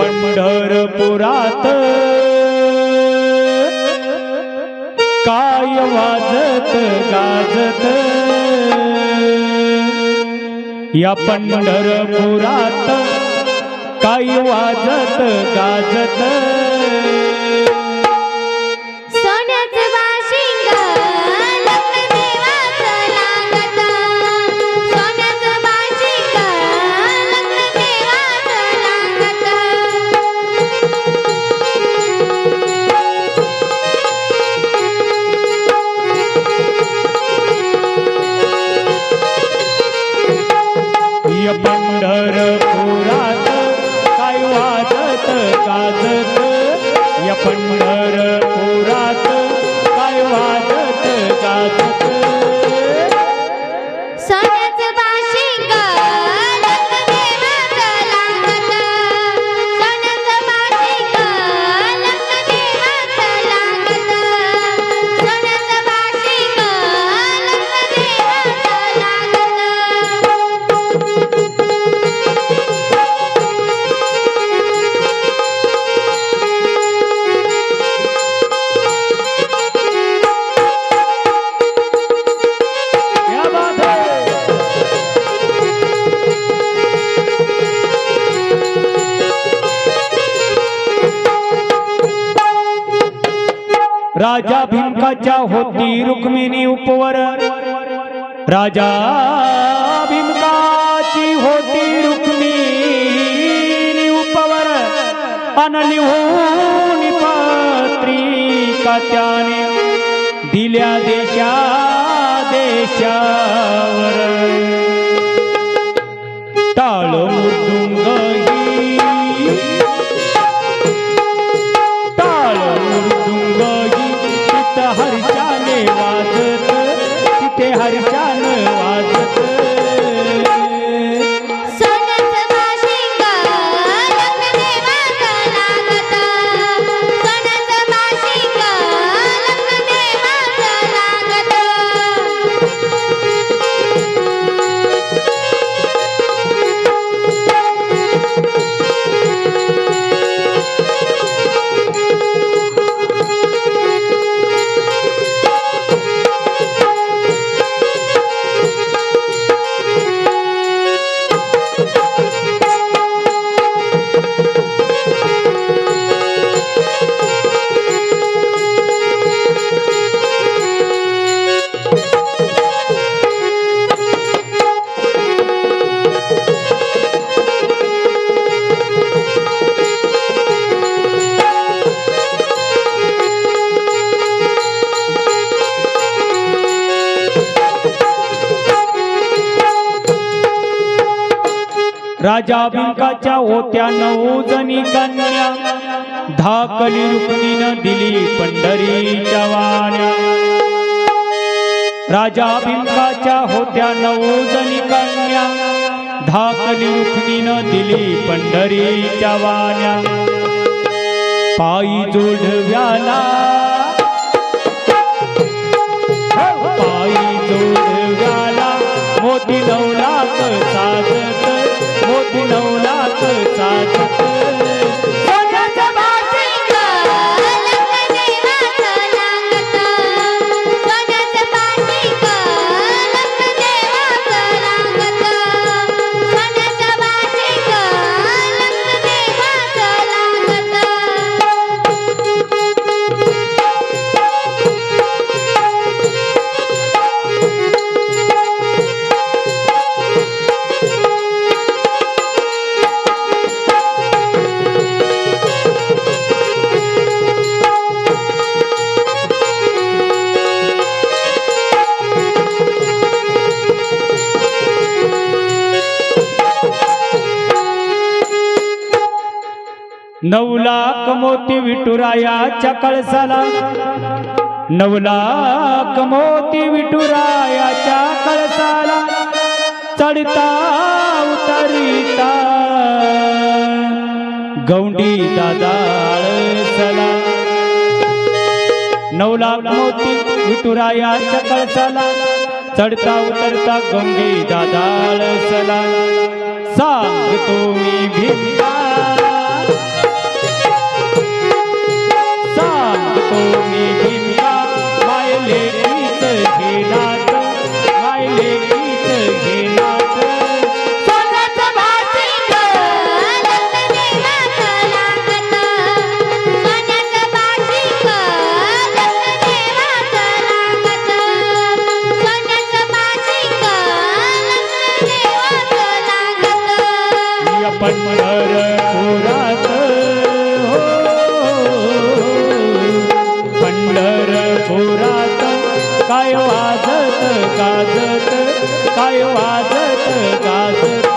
पंढरपुरात काय वाजत गाजत? या पंढरपुरात काय वाजत गाजत? पंढरपुरात काय वाजत गाजत? या पंढरपुरात काय वाजत गाजत? राजा भीमकाच्या होती रुक्मिणी उपवर. राजा भीमकाची होती रुक्मिणी उपवर. अनलिहून पत्रिका त्याने दिल्या देशा देशावर. राजा भिंकाच्या होत्या नऊ जणी कन्या. धाकली रुक्मिणीनं दिली पंढरीच्या वाण्या. राजा भिंकाच्या होत्या नऊ जणी कन्या. धाकली रुक्मिणीनं दिली पंढरीच्या वाण्या. पायी जोडव्याला. पायी जोडव्याला मोती नऊ लाख नऊ लाख मोती विठुरायाच्या कळसाला. नऊ लाख मोती विठुरायाच्या कळसाला. चढता उतरिता. गौंडी दादाळ सला नऊ लाख मोती विठुरायाच्या कळसाला. चढता उतरता गौंडी दादाळसला सला सांगतो मी काय वाजत गाजत? काय वाजत गाजत?